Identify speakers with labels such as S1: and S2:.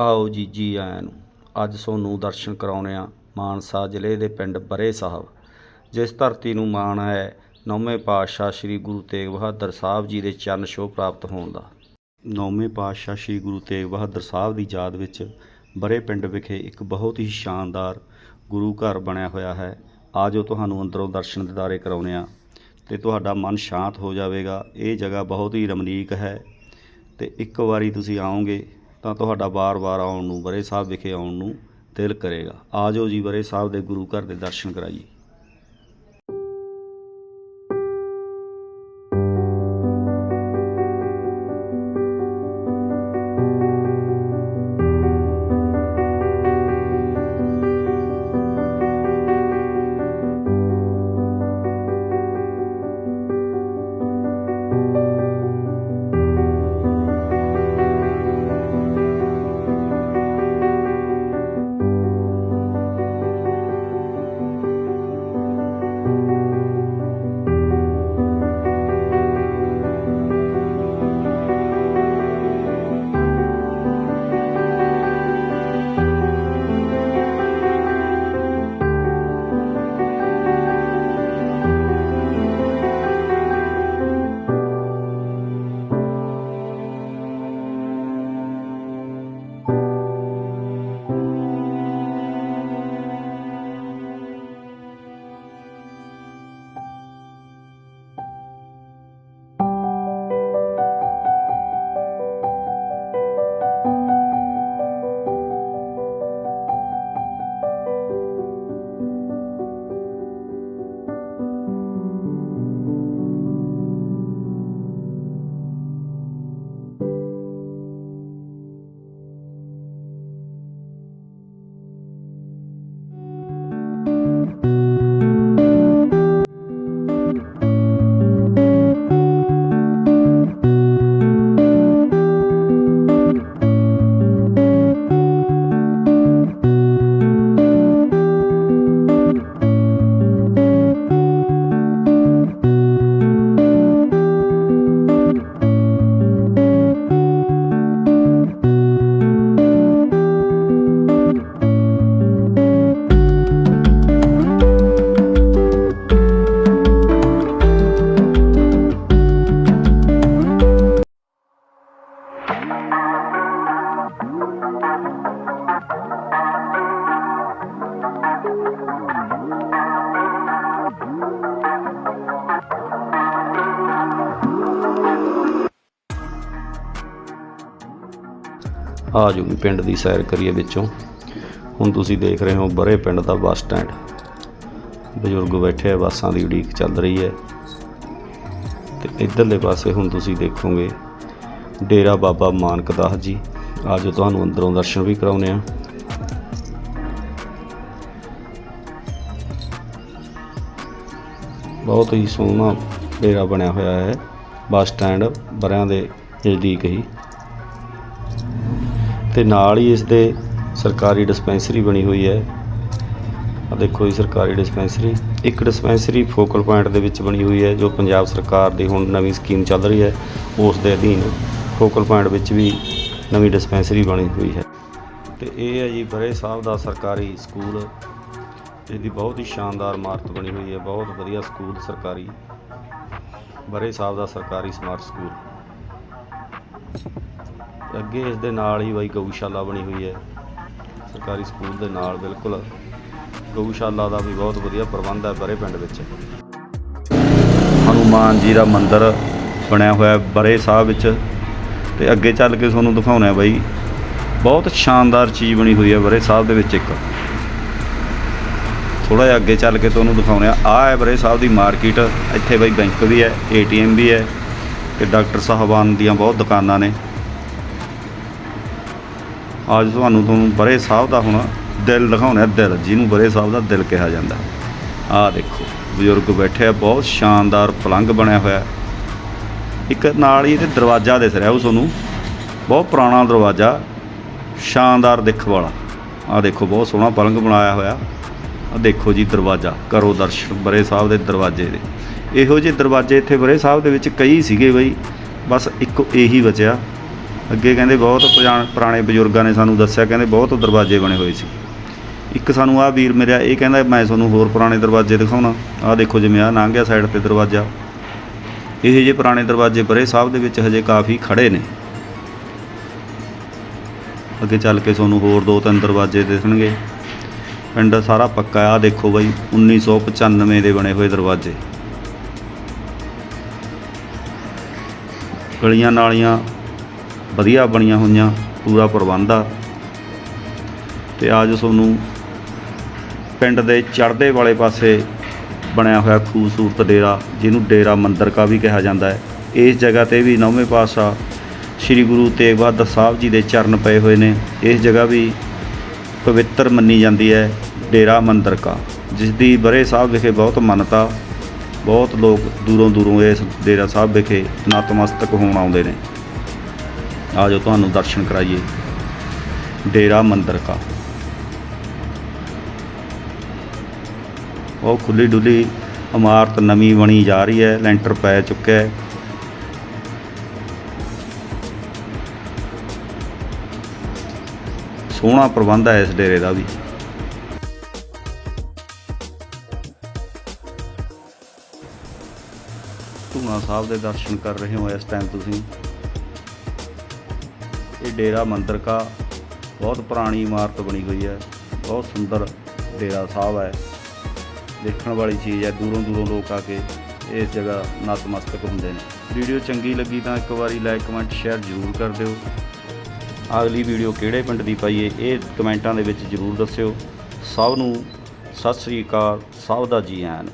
S1: ਆਓ ਜੀ ਜੀ ਆਇਆਂ ਨੂੰ, ਅੱਜ ਤੁਹਾਨੂੰ ਦਰਸ਼ਨ ਕਰਾਉਂਦੇ ਆ ਮਾਨਸਾ ਜ਼ਿਲ੍ਹੇ ਦੇ ਪਿੰਡ ਬਰੇ ਸਾਹਿਬ। ਜਿਸ ਧਰਤੀ ਨੂੰ ਮਾਣ ਹੈ, ਨੌਵੇਂ ਪਾਤਸ਼ਾਹ ਸ੍ਰੀ ਗੁਰੂ ਤੇਗ ਬਹਾਦਰ ਸਾਹਿਬ ਜੀ ਦੇ ਚਰਨ ਛੋਹ ਪ੍ਰਾਪਤ ਹੋਣ ਦਾ। ਨੌਵੇਂ ਪਾਤਸ਼ਾਹ ਸ੍ਰੀ ਗੁਰੂ ਤੇਗ ਬਹਾਦਰ ਸਾਹਿਬ ਦੀ ਯਾਦ ਵਿੱਚ ਬਰੇ ਪਿੰਡ ਵਿਖੇ ਇੱਕ ਬਹੁਤ ਹੀ ਸ਼ਾਨਦਾਰ ਗੁਰੂ ਘਰ ਬਣਿਆ ਹੋਇਆ ਹੈ। ਆਜੋ ਤੁਹਾਨੂੰ ਅੰਦਰੋਂ ਦਰਸ਼ਨ ਦਿਦਾਰੇ ਕਰਾਉਂਦੇ ਆ ਤੇ ਤੁਹਾਡਾ ਮਨ ਸ਼ਾਂਤ ਹੋ ਜਾਵੇਗਾ। ਇਹ ਜਗ੍ਹਾ ਬਹੁਤ ਹੀ ਰਮਣੀਕ ਹੈ ਤੇ ਇੱਕ ਵਾਰੀ ਤੁਸੀਂ ਆਓਗੇ ਤਾਂ ਤੁਹਾਡਾ ਵਾਰ-ਵਾਰ ਆਉਣ ਨੂੰ ਬਰੇ ਸਾਹਿਬ ਵਿਖੇ ਆਉਣ ਨੂੰ ਦਿਲ ਕਰੇਗਾ। ਆਜੋ ਜੀ ਬਰੇ ਸਾਹਿਬ ਦੇ ਗੁਰੂ ਘਰ ਦੇ ਦਰਸ਼ਨ ਕਰਾਈਏ। ਆ ਜੂਗੀ ਪਿੰਡ ਦੀ ਸੈਰ ਕਰੀਏ ਵਿੱਚੋਂ। ਹੁਣ ਤੁਸੀਂ ਦੇਖ ਰਹੇ ਹੋ, ਬਰੇ ਪਿੰਡ ਦਾ ਬੱਸ ਸਟੈਂਡ। ਬਜ਼ੁਰਗ ਬੈਠੇ ਆ, ਬੱਸਾਂ ਦੀ ਉਡੀਕ ਚੱਲ ਰਹੀ ਹੈ। ਤੇ ਇਧਰਲੇ ਪਾਸੇ ਹੁਣ ਤੁਸੀਂ ਦੇਖੋਗੇ, ਡੇਰਾ ਬਾਬਾ ਮਾਨਕ ਦਾਸ ਜੀ। ਅੱਜ ਤੁਹਾਨੂੰ ਅੰਦਰੋਂ ਦਰਸ਼ਨ ਵੀ ਕਰਾਉਨੇ ਆ ਬਹੁਤ ਹੀ ਸੋਹਣਾ ਡੇਰਾ ਬਣਿਆ ਹੋਇਆ ਹੈ, ਬੱਸ ਸਟੈਂਡ ਬਰਿਆਂ ਦੇ ਨਜ਼ਦੀਕ ਹੀ। ਤੇ ਨਾਲ ਹੀ ਇਸ ਦੇ ਸਰਕਾਰੀ ਡਿਸਪੈਂਸਰੀ ਬਣੀ ਹੋਈ ਹੈ। ਆ ਦੇਖੋ ਜੀ ਸਰਕਾਰੀ ਡਿਸਪੈਂਸਰੀ। ਇੱਕ ਡਿਸਪੈਂਸਰੀ ਫੋਕਲ ਪੁਆਇੰਟ ਦੇ ਵਿੱਚ ਬਣੀ ਹੋਈ ਹੈ, ਜੋ ਪੰਜਾਬ ਸਰਕਾਰ ਦੀ ਹੁਣ ਨਵੀਂ ਸਕੀਮ ਚੱਲ ਰਹੀ ਹੈ। ਉਸ ਦੇ ਅਧੀਨ ਫੋਕਲ ਪੁਆਇੰਟ ਵਿੱਚ ਵੀ ਨਵੀਂ ਡਿਸਪੈਂਸਰੀ ਬਣੀ ਹੋਈ ਹੈ। ਤੇ ਇਹ ਹੈ ਜੀ ਬਰੇ ਸਾਹਿਬ ਦਾ ਸਰਕਾਰੀ ਸਕੂਲ। ਇਹਦੀ ਬਹੁਤ ਹੀ ਸ਼ਾਨਦਾਰ ਇਮਾਰਤ ਬਣੀ ਹੋਈ ਹੈ, ਬਹੁਤ ਵਧੀਆ ਸਕੂਲ ਸਰਕਾਰੀ। ਬਰੇ ਸਾਹਿਬ ਦਾ ਸਰਕਾਰੀ ਸਮਾਰਟ ਸਕੂਲ। ਅੱਗੇ ਇਸ ਦੇ ਨਾਲ ਹੀ ਬਾਈ ਗਊਸ਼ਾਲਾ ਬਣੀ ਹੋਈ ਹੈ। ਸਰਕਾਰੀ ਸਕੂਲ ਦੇ ਨਾਲ ਬਿਲਕੁਲ। ਗਊਸ਼ਾਲਾ ਦਾ ਵੀ ਬਹੁਤ ਵਧੀਆ ਪ੍ਰਬੰਧ ਹੈ ਬਰੇ ਪਿੰਡ ਵਿੱਚ। ਹਨੂਮਾਨ ਜੀ ਦਾ ਮੰਦਿਰ ਬਣਿਆ ਹੋਇਆ ਹੈ ਬਰੇ ਸਾਹਿਬ ਵਿੱਚ। ਤੇ ਅੱਗੇ ਚੱਲ ਕੇ ਤੁਹਾਨੂੰ ਦਿਖਾਉਣਾ ਹੈ ਬਾਈ। ਬਹੁਤ ਸ਼ਾਨਦਾਰ ਚੀਜ਼ ਬਣੀ ਹੋਈ ਹੈ ਬਰੇ ਸਾਹਿਬ ਦੇ ਵਿੱਚ ਇੱਕ। ਥੋੜਾ ਜਿਹਾ ਅੱਗੇ ਚੱਲ ਕੇ ਤੁਹਾਨੂੰ ਦਿਖਾਉਣੇ ਆ ਆਹ ਹੈ ਬਰੇ ਸਾਹਿਬ ਦੀ ਮਾਰਕੀਟ। ਇੱਥੇ ਬਾਈ ਬੈਂਕ ਵੀ ਹੈ, ਏਟੀਐਮ ਵੀ ਹੈ। ਤੇ ਡਾਕਟਰ ਸਾਹਿਬਾਨ ਦੀਆਂ ਬਹੁਤ ਦੁਕਾਨਾਂ ਨੇ। ਅੱਜ ਤੁਹਾਨੂੰ ਤੁਹਾਨੂੰ ਬਰੇ ਸਾਹਿਬ ਦਾ ਹੁਣ ਦਿਲ ਦਿਖਾਉਣਾ, ਦਿਲ, ਜਿਹਨੂੰ ਬਰੇ ਸਾਹਿਬ ਦਾ ਦਿਲ ਕਿਹਾ ਜਾਂਦਾ। ਆਹ ਦੇਖੋ, ਬਜ਼ੁਰਗ ਬੈਠੇ ਆ, ਬਹੁਤ ਸ਼ਾਨਦਾਰ ਪਲੰਗ ਬਣਿਆ ਹੋਇਆ। ਇੱਕ ਨਾਲ ਹੀ ਇਹਦੇ ਦਰਵਾਜ਼ਾ ਦਿਸ ਰਿਹਾ ਉਹ ਤੁਹਾਨੂੰ, ਬਹੁਤ ਪੁਰਾਣਾ ਦਰਵਾਜ਼ਾ, ਸ਼ਾਨਦਾਰ ਦਿੱਖ ਵਾਲਾ। ਆਹ ਦੇਖੋ, ਬਹੁਤ ਸੋਹਣਾ ਪਲੰਘ ਬਣਾਇਆ ਹੋਇਆ। ਆ ਦੇਖੋ ਜੀ ਦਰਵਾਜ਼ਾ, ਕਰੋ ਦਰਸ਼ਨ, ਬਰੇ ਸਾਹਿਬ ਦੇ ਦਰਵਾਜ਼ੇ ਦੇ। ਇਹੋ ਜਿਹੇ ਦਰਵਾਜ਼ੇ ਇੱਥੇ ਬਰੇ ਸਾਹਿਬ ਦੇ ਵਿੱਚ ਕਈ ਸੀਗੇ ਬਈ, ਬਸ ਇੱਕ ਇਹੀ ਬਚਿਆ। ਅੱਗੇ ਕਹਿੰਦੇ ਬਹੁਤ ਪੁਰਾਣ- ਪੁਰਾਣੇ ਬਜ਼ੁਰਗਾਂ ਨੇ ਸਾਨੂੰ ਦੱਸਿਆ, ਕਹਿੰਦੇ ਬਹੁਤ ਦਰਵਾਜ਼ੇ ਬਣੇ ਹੋਏ ਸੀ। ਇੱਕ ਸਾਨੂੰ ਆਹ ਵੀਰ ਮੇਰਾ ਇਹ ਕਹਿੰਦਾ, ਮੈਂ ਤੁਹਾਨੂੰ ਹੋਰ ਪੁਰਾਣੇ ਦਰਵਾਜ਼ੇ ਦਿਖਾਉਣਾ। ਆਹ ਦੇਖੋ ਜਿਵੇਂ ਆਹ ਲੰਘ ਗਿਆ ਸਾਈਡ ਤੇ ਦਰਵਾਜ਼ਾ। ਇਹ ਜਿਹੇ ਪੁਰਾਣੇ ਦਰਵਾਜ਼ੇ ਬਰੇ ਸਾਹਿਬ ਦੇ ਵਿੱਚ ਹਜੇ ਕਾਫੀ ਖੜੇ ਨੇ। ਅੱਗੇ ਚੱਲ ਕੇ ਤੁਹਾਨੂੰ ਹੋਰ ਦੋ ਤਿੰਨ ਦਰਵਾਜ਼ੇ ਦਿਸਣਗੇ ਪਿੰਡ ਸਾਰਾ ਪੱਕਾ ਆ ਦੇਖੋ ਬਾਈ 1995 ਦੇ ਬਣੇ ਹੋਏ ਦਰਵਾਜ਼ੇ। ਗਲੀਆਂ ਨਾਲੀਆਂ ਵਧੀਆ ਬਣੀਆਂ ਹੋਈਆਂ, ਪੂਰਾ ਪ੍ਰਬੰਧ ਆ। ਤੇ ਅੱਜ ਤੁਹਾਨੂੰ ਪਿੰਡ ਦੇ ਚੜ੍ਹਦੇ ਵਾਲੇ ਪਾਸੇ ਬਣਿਆ ਹੋਇਆ ਖੂਬਸੂਰਤ ਡੇਰਾ, ਜਿਹਨੂੰ ਡੇਰਾ ਮੰਦਰ ਕਾ ਵੀ ਕਿਹਾ ਜਾਂਦਾ ਹੈ। ਇਸ ਜਗ੍ਹਾ ਤੇ ਵੀ ਨੌਵੇਂ ਪਾਤਸ਼ਾਹ ਸ੍ਰੀ ਗੁਰੂ ਤੇਗ ਬਹਾਦਰ ਸਾਹਿਬ ਜੀ ਦੇ ਚਰਨ ਪਏ ਹੋਏ ਨੇ। ਇਸ ਜਗ੍ਹਾ ਵੀ ਪਵਿੱਤਰ ਮੰਨੀ ਜਾਂਦੀ ਹੈ, ਡੇਰਾ ਮੰਦਰ ਕਾ ਜਿਸ ਦੀ ਬਰੇ ਸਾਹਿਬ ਵਿਖੇ ਬਹੁਤ ਮਾਨਤਾ ਬਹੁਤ ਲੋਕ ਦੂਰੋਂ ਦੂਰੋਂ ਇਸ ਡੇਰਾ ਸਾਹਿਬ ਵਿਖੇ ਨਤਮਸਤਕ ਹੋਣ ਆਉਂਦੇ ਨੇ। ਆਜੋ ਤੁਹਾਨੂੰ ਦਰਸ਼ਨ ਕਰਾਈਏ। ਡੇਰਾ ਮੰਦਰ ਕਾ। ਉਹ ਖੁੱਲੀ ਡੁੱਲੀ ਇਮਾਰਤ ਨਵੀਂ ਬਣੀ ਜਾ ਰਹੀ ਹੈ, ਲੈਂਟਰ ਪੈ ਚੁੱਕਿਆ ਹੈ। ਸੋਹਣਾ ਪ੍ਰਬੰਧ ਹੈ ਇਸ ਡੇਰੇ ਦਾ ਵੀ। ਧੂਣਾ ਸਾਹਿਬ ਦੇ ਦਰਸ਼ਨ ਕਰ ਰਹੇ ਹੋ ਇਸ ਟਾਈਮ ਤੁਸੀਂ। ਇਹ ਡੇਰਾ ਮੰਦਰ ਕਾ ਬਹੁਤ ਪੁਰਾਣੀ ਇਮਾਰਤ ਬਣੀ ਹੋਈ ਹੈ। ਬਹੁਤ ਸੁੰਦਰ ਡੇਰਾ ਸਾਹਿਬ ਹੈ। ਦੇਖਣ ਵਾਲੀ ਚੀਜ਼ ਹੈ, ਦੂਰੋਂ ਦੂਰੋਂ ਲੋਕ ਆ ਕੇ ਇਸ ਜਗ੍ਹਾ ਨਤਮਸਤਕ ਹੁੰਦੇ ਨੇ। ਵੀਡੀਓ ਚੰਗੀ ਲੱਗੀ ਤਾਂ ਇੱਕ ਵਾਰੀ ਲਾਈਕ, ਕਮੈਂਟ, ਸ਼ੇਅਰ ਜ਼ਰੂਰ ਕਰ ਦਿਓ। ਅਗਲੀ ਵੀਡੀਓ ਕਿਹੜੇ ਪਿੰਡ ਦੀ ਪਾਈਏ ਇਹ ਕਮੈਂਟਾਂ ਦੇ ਵਿੱਚ ਜ਼ਰੂਰ ਦੱਸਿਓ। ਸਭ ਨੂੰ ਸਤਿ ਸ੍ਰੀ ਅਕਾਲ, ਸਭ ਦਾ ਜੀ ਆਇਆਂ